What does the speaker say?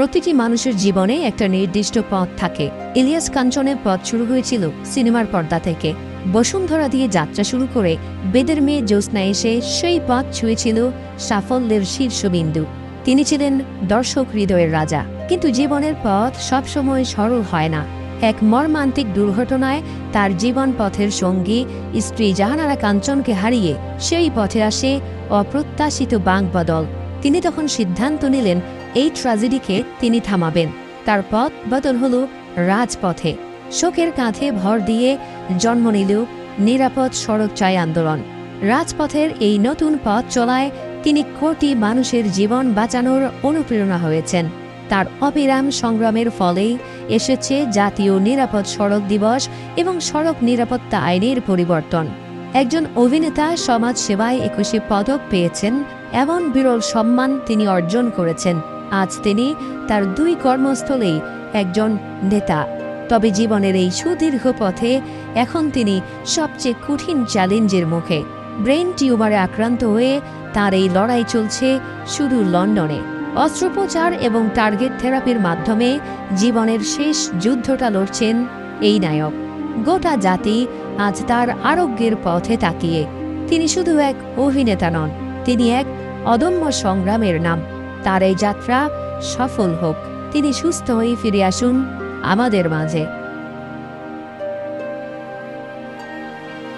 প্রতিটি মানুষের জীবনে একটা নির্দিষ্ট পথ থাকে। ইলিয়াস কাঞ্চনের পথ শুরু হয়েছিল সিনেমার পর্দা থেকে। বসুন্ধরা দিয়ে যাত্রা শুরু করে বেদের মেয়ে জ্যোৎস্না এসে সেই পথ ছুঁয়েছিল সাফল্যের শীর্ষবিন্দু। তিনি ছিলেন দর্শক হৃদয়ের রাজা। কিন্তু জীবনের পথ সবসময় সরল হয় না। এক মর্মান্তিক দুর্ঘটনায় তার জীবন পথের সঙ্গী স্ত্রী জাহানারা কাঞ্চনকে হারিয়ে সেই পথে আসে অপ্রত্যাশিত বাঁক বদল। তিনি তখন সিদ্ধান্ত নিলেন, এই ট্র্যাজেডিকে তিনি থামাবেন। তার পথ বদল হল রাজপথে। শোকের কাঁধে ভর দিয়ে জন্ম নিল নিরাপদ সড়ক চাই আন্দোলন। রাজপথের এই নতুন পথ চলায় তিনি কোটি মানুষের জীবন বাঁচানোর অনুপ্রেরণা হয়েছেন। তার অবিরাম সংগ্রামের ফলেই এসেছে জাতীয় নিরাপদ সড়ক দিবস এবং সড়ক নিরাপত্তা আইনের পরিবর্তন। একজন অভিনেতা সমাজ সেবায় একুশে পদক পেয়েছেন, এমন বিরল সম্মান তিনি অর্জন করেছেন। আজ তিনি তার দুই কর্মস্থলেই একজন নেতা। তবে জীবনের এই সুদীর্ঘ পথে এখন তিনি সবচেয়ে কঠিন চ্যালেঞ্জের মুখে। ব্রেন টিউমারে আক্রান্ত হয়ে তার এই লড়াই চলছে শুধু লন্ডনে। অস্ত্রোপচার এবং টার্গেট থেরাপির মাধ্যমে জীবনের শেষ যুদ্ধটা লড়ছেন এই নায়ক। গোটা জাতি আজ তার আরোগ্যের পথে তাকিয়ে। তিনি শুধু এক অভিনেতা নন, তিনি এক অদম্য সংগ্রামের নাম। তার এই যাত্রা সফল হোক। তিনি সুস্থ হয়ে ফিরে আসুন আমাদের মাঝে।